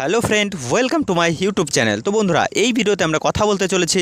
Hello friend, welcome to my YouTube channel. তো বন্ধুরা, এই ভিডিওতে আমরা কথা বলতে চলেছি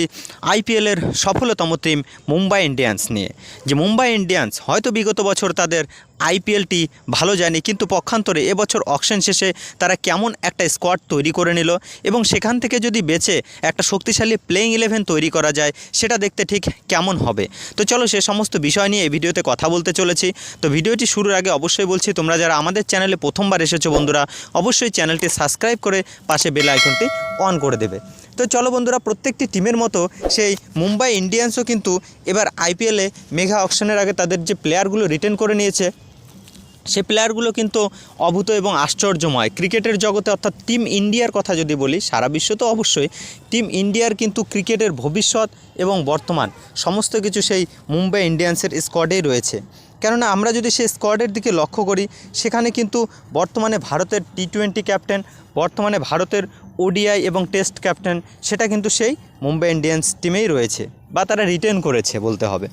আইপিএলের সফলতম টিম মুম্বাই ইন্ডিয়ান্স নিয়ে। যে মুম্বাই ইন্ডিয়ান্স হয়তো বিগত বছর তাদের আইপিএলটি ভালো যায়নি, কিন্তু পক্ষান্তরে এবছর অকশন শেষে তারা কেমন একটা স্কোয়াড তৈরি করে নিল এবং সেখান থেকে যদি বেছে একটা শক্তিশালী প্লেইং ইলেভেন তৈরি করা যায়, সেটা দেখতে ঠিক কেমন হবে। তো চলো সে সমস্ত বিষয় নিয়ে এই ভিডিওতে কথা বলতে চলেছি। তো ভিডিওটি শুরুর আগে অবশ্যই বলছি, তোমরা যারা আমাদের চ্যানেলে প্রথমবার এসেছ বন্ধুরা, অবশ্যই চ্যানেলটি সাবস্ক্রাইব করে পাশে বেল আইকনটি অন করে দেবে। তো চলো বন্ধুরা, প্রত্যেকটি টিমের মতো সেই মুম্বাই ইন্ডিয়ান্সও কিন্তু এবার আইপিএলে মেঘা অকশনের আগে তাদের যে প্লেয়ারগুলো রিটার্ন করে নিয়েছে সে প্লেয়ারগুলো কিন্তু অভূত এবং আশ্চর্যময়। ক্রিকেটের জগতে অর্থাৎ টিম ইন্ডিয়ার কথা যদি বলি, সারা বিশ্ব তো অবশ্যই টিম ইন্ডিয়ার কিন্তু ক্রিকেটের ভবিষ্যৎ এবং বর্তমান, সমস্ত কিছু সেই মুম্বাই ইন্ডিয়ান্সের স্কোয়াডেই রয়েছে। কেননা আমরা যদি সেই স্কোয়াডের দিকে লক্ষ্য করি, সেখানে কিন্তু বর্তমানে ভারতের টি টোয়েন্টি ক্যাপ্টেন বর্তমানে ভারতের ওডিআই এবং টেস্ট ক্যাপ্টেন সেটা কিন্তু সেই মুম্বাই ইন্ডিয়ান্স টিমেই রয়েছে বা তারা রিটার্ন করেছে বলতে হবে।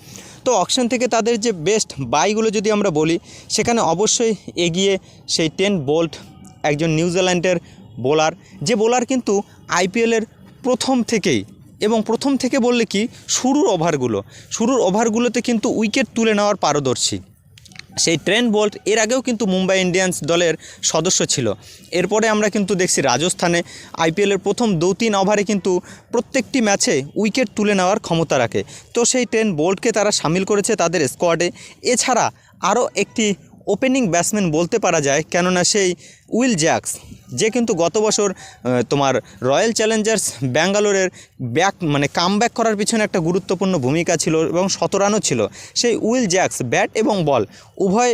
তো অকশন থেকে তাদের যে বেস্ট বাইগুলো যদি আমরা বলি, সেখানে অবশ্যই এগিয়ে সেই টেন বোল্ট একজন নিউজিল্যান্ডের বোলার যে বোলার কিন্তু আইপিএলের প্রথম থেকেই এবং প্রথম থেকে বললে কি? শুরুর ওভারগুলো শুরুর ওভারগুলোতে কিন্তু উইকেট তুলে নেওয়ার পারদর্শী। সেই ট্রেন বোল্ট এর আগেও কিন্তু মুম্বাই ইন্ডিয়ান্স দলের সদস্য ছিল। এরপরে আমরা কিন্তু দেখছি রাজস্থানে আইপিএলের প্রথম দু তিন ওভারে কিন্তু প্রত্যেকটি ম্যাচে উইকেট তুলে নেওয়ার ক্ষমতা রাখে। তো সেই ট্রেন বোল্টকে তারা সামিল করেছে তাদের স্কোয়াডে এছাড়া আরও একটি ওপেনিং ব্যাটসম্যান বলতে পারা যায়, কেননা সেই উইল জ্যাক্স, যে কিন্তু গত বছর তোমার রয়্যাল চ্যালেঞ্জার্স ব্যাঙ্গালোরের ব্যাক মানে কাম ব্যাক করার পিছনে একটা গুরুত্বপূর্ণ ভূমিকা ছিল এবং শতরানও ছিল। সেই উইল জ্যাক্স ব্যাট এবং বল উভয়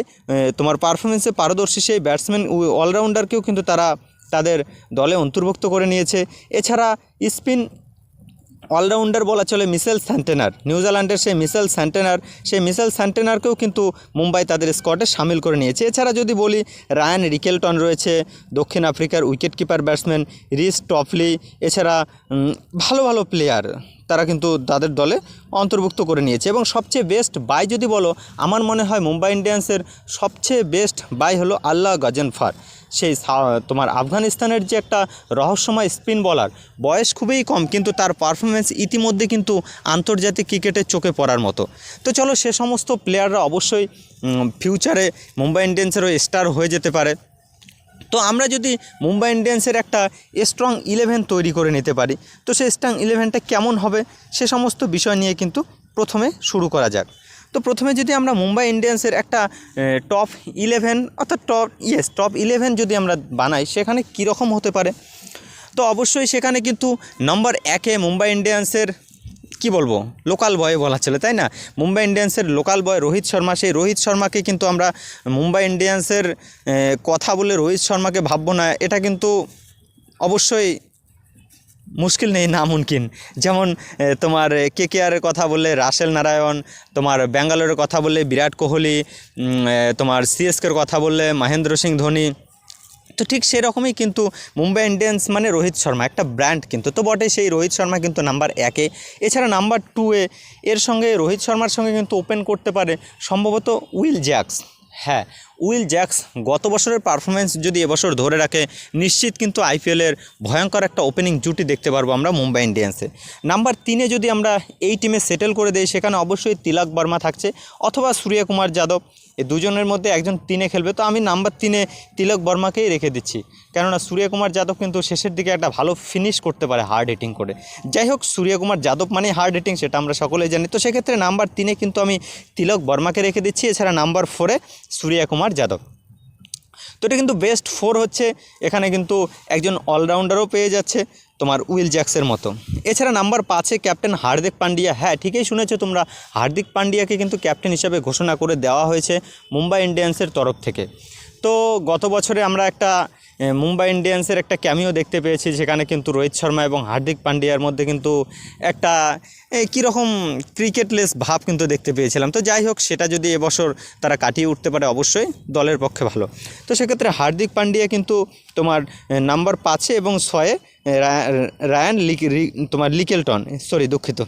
তোমার পারফরমেন্সে পারদর্শী সেই ব্যাটসম্যান অলরাউন্ডারকেও কিন্তু তারা তাদের দলে অন্তর্ভুক্ত করে নিয়েছে। এছাড়া স্পিন অলরাউন্ডার বলা চলে মিসেল স্যান্টেনার। নিউজিল্যান্ডের সেই মিসেল স্যান্টেনার, সেই মিসেল স্যান্টেনারকেও কিন্তু মুম্বাই তাদের স্কোয়াডে সামিল করে নিয়েছে। এছাড়া যদি বলি, রায়ান রিকেলটন রয়েছে, দক্ষিণ আফ্রিকার wicket keeper batsman Reece Topley, এছাড়া ভালো ভালো প্লেয়ার তারা কিন্তু তাদের দলে অন্তর্ভুক্ত করে নিয়েছে। এবং সবচেয়ে বেস্ট বাই যদি বলো, আমার মনে হয় মুম্বাই ইন্ডিয়ান্সের সবচেয়ে বেস্ট বাই হলো আল্লাহ গজনফার সেই তোমার আফগানিস্তানের যে একটা রহস্যময় স্পিন বলার বয়স খুবই কম, কিন্তু তার পারফরমেন্স ইতিমধ্যে কিন্তু আন্তর্জাতিক ক্রিকেটের চোখে পড়ার মতো। তো চলো সে সমস্ত প্লেয়াররা অবশ্যই ফিউচারে মুম্বাই ইন্ডিয়ান্সেরও স্টার হয়ে যেতে পারে। তো আমরা যদি মুম্বাই ইন্ডিয়ান্সের একটা স্ট্রং ইলেভেন তৈরি করে নিতে পারি, তো সেই স্ট্রং ইলেভেনটা কেমন হবে সে সমস্ত বিষয় নিয়ে কিন্তু প্রথমে শুরু করা যাক। তো প্রথমে যদি আমরা মুম্বাই ইন্ডিয়ান্সের একটা টপ ইলেভেন অর্থাৎ টপ ইয়েস টপ ইলেভেন যদি আমরা বানাই, সেখানে কীরকম হতে পারে? তো অবশ্যই সেখানে কিন্তু নম্বর একে মুম্বাই ইন্ডিয়ান্সের কি বলব? লোকাল বয় বলা চলে, তাই না? মুম্বাই ইন্ডিয়ান্সের লোকাল বয় রোহিত শর্মা, সেই রোহিত শর্মাকে কিন্তু আমরা মুম্বাই ইন্ডিয়ান্সের কথা বলে রোহিত শর্মাকে ভাববো না, এটা কিন্তু অবশ্যই মুশকিল নেই নামুনকিন যেমন তোমার কে কে আরের কথা বললে রাসেল নারায়ণ, তোমার ব্যাঙ্গালোরের কথা বললে বিরাট কোহলি তোমার সিএসকের কথা বললে মহেন্দ্র সিং ধোনি তো ঠিক সেরকমই কিন্তু মুম্বাই ইন্ডিয়ান্স মানে রোহিত শর্মা, একটা ব্র্যান্ড কিন্তু। তো বটে সেই রোহিত শর্মা কিন্তু নাম্বার একে। এছাড়া নাম্বার টুয়ে এর সঙ্গে রোহিত শর্মার সঙ্গে কিন্তু ওপেন করতে পারে সম্ভবত উইল জ্যাক্স। হ্যাঁ উইল জ্যাক্স গত বছরের পারফরমেন্স যদি এবছর ধরে রাখে, নিশ্চিত কিন্তু আইপিএলের ভয়ঙ্কর একটা ওপেনিং জুটি দেখতে পারব আমরা মুম্বাই ইন্ডিয়ান্সে। নাম্বার তিনে যদি আমরা এই টিমে সেটেল করে দেই, সেখানে অবশ্যই তিলক বর্মা থাকছে অথবা সূর্যকুমার যাদব। এই দুজনের মধ্যে একজন তিনে খেলবে। তো আমি নাম্বার তিনে তিলক বর্মাকেই রেখে দিচ্ছি। কেননা সূর্যকুমার যাদব কিন্তু শেষের দিকে একটা ভালো ফিনিশ করতে পারে হার্ড হিটিং করে। যাই হোক, সূর্যকুমার যাদব মানে হার্ড হিটিং সেটা আমরা সকলেই জানি। তো সেক্ষেত্রে নাম্বার তিনে কিন্তু আমি তিলক বর্মাকে রেখে দিচ্ছি। এছাড়া নাম্বার ফোরে সূর্যকুমার যাদব তো এটা কিন্তু বেস্ট ফোর হচ্ছে। এখানে কিন্তু একজন অলরাউন্ডারও পেয়ে যাচ্ছে তোমার উইল জ্যাক্সের মতো। এছাড়া নাম্বার পাঁচে ক্যাপ্টেন হার্দিক পান্ডিয়া। হ্যাঁ ঠিকই শুনেছো তোমরা। হার্দিক পান্ডিয়াকে কিন্তু ক্যাপ্টেন হিসাবে ঘোষণা করে দেওয়া হয়েছে মুম্বাই ইন্ডিয়ান্সের তরফ থেকে। তো গত বছরে আমরা একটা মুম্বাই ইন্ডিয়ান্সের একটা ক্যামিও দেখতে পেয়েছি, যেখানে কিন্তু রোহিত শর্মা এবং হার্দিক পান্ডিয়ার মধ্যে কিন্তু একটা কীরকম ক্রিকেটলেস ভাব কিন্তু দেখতে পেয়েছিলাম। তো যাই হোক, সেটা যদি এবছর তারা কাটিয়ে উঠতে পারে, অবশ্যই দলের পক্ষে ভালো। তো সেক্ষেত্রে হার্দিক পান্ডিয়া কিন্তু তোমার নাম্বার পাঁচে এবং ছয়ে রায়ান লিক তোমার লিকেলটন সরি দুঃখিত।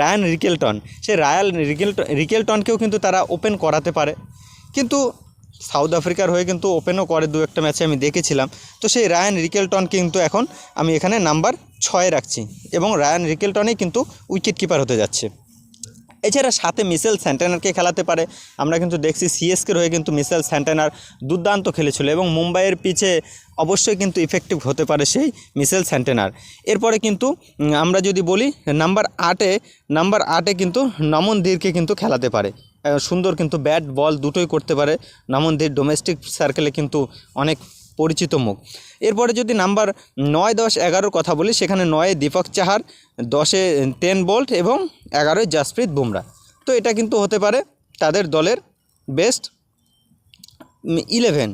Ryan Rickelton. সে রায়াল রিকেলটন রিকেলটনকেও কিন্তু তারা ওপেন করাতে পারে। কিন্তু সাউথ আফ্রিকার হয়ে কিন্তু ওপেনও করে দু একটা ম্যাচে আমি দেখেছিলাম। তো সেই রায়ান রিকেলটন কিন্তু এখন আমি এখানে নাম্বার ছয় রাখছি এবং রায়ান রিকেলটনেই কিন্তু উইকেট কিপার হতে যাচ্ছে। এছাড়া সাথে মিসেল স্যান্টেনারকে খেলাতে পারে। আমরা কিন্তু দেখছি সিএসকের হয়ে কিন্তু মিসেল স্যান্টেনার দুর্দান্ত খেলেছিল এবং মুম্বাইয়ের পিছে অবশ্যই কিন্তু ইফেক্টিভ হতে পারে সেই মিসেল স্যান্টেনার। এরপরে কিন্তু আমরা যদি বলি নাম্বার আটে নাম্বার আটে কিন্তু নমন ধীরকে কিন্তু খেলাতে পারে। সুন্দর কিন্তু ব্যাট বল দুটোই করতে পারে। নমন ধীর ডোমেস্টিক সার্কেলে কিন্তু অনেক পরিচিত মুখ। এরপরে যদি নাম্বার নয়, দশ, এগারোর কথা বলি, সেখানে নয়ে, দীপক চাহার, দশে টেন বোল্ট এবং এগারোয় জাসপ্রীত বুমরা। তো এটা কিন্তু হতে পারে তাদের দলের বেস্ট ইলেভেন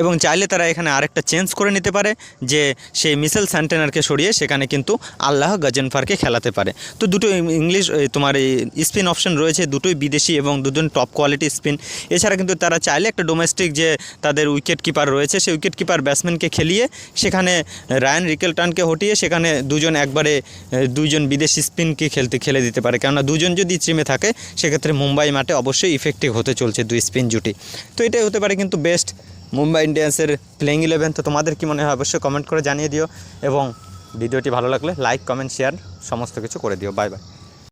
এবং চাইলে তারা এখানে আরেকটা চেঞ্জ করে নিতে পারে, যে সেই মিসেল স্যান্টেনারকে সরিয়ে সেখানে কিন্তু আল্লাহ গজনফারকে খেলাতে পারে। তো দুটো ইংলিশ তোমার এই স্পিন অপশন রয়েছে, দুটোই বিদেশি এবং দুজন টপ কোয়ালিটি স্পিন। এছাড়া কিন্তু তারা চাইলে একটা ডোমেস্টিক যে তাদের উইকেট কিপার রয়েছে, সেই উইকেট কিপার ব্যাটসম্যানকে খেলিয়ে সেখানে রায়ান রিকেলটনকে হটিয়ে সেখানে দুজন একবারে দুজন বিদেশি স্পিনকে খেলতে, খেলে দিতে পারে। কেননা দুজন যদি টিমে থাকে, সেক্ষেত্রে মুম্বাই মাঠে অবশ্যই ইফেক্টিভ হতে চলছে দুই স্পিন জুটি। তো এটাই হতে পারে কিন্তু বেস্ট মুম্বাই ইন্ডিয়ান্সের প্লেইং ইলেভেন তো তোমাদের কী মনে হয়? অবশ্যই কমেন্ট করে জানিয়ে দিও এবং ভিডিওটি ভালো লাগলে লাইক কমেন্ট শেয়ার সমস্ত কিছু করে দিও। Bye bye